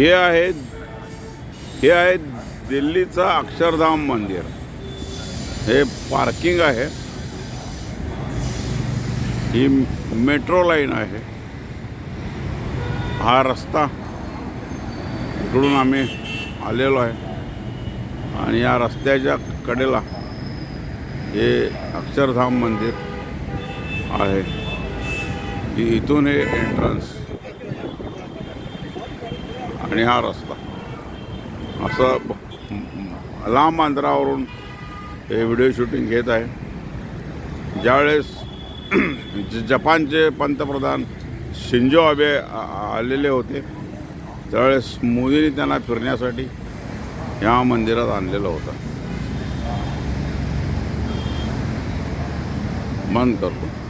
हे आहे हे आहे दिल्लीचं अक्षरधाम मंदिर. हे पार्किंग आहे. ही मेट्रो लाईन आहे. हा रस्ता इकडून आम्ही आलेलो आहे. आणि या रस्त्याच्या कडेला हे अक्षरधाम मंदिर आहे. इथून हे एंट्रन्स आणि हा रस्ता. असं ब- लांब अंतरावरून हे व्हिडिओ शूटिंग घेत आहे. ज्यावेळेस ज- जपानचे पंतप्रधान शिंजो आबे आलेले होते त्यावेळेस मोदींनी त्यांना फिरण्यासाठी या मंदिरात आणलेलं होतं. बंद करतो.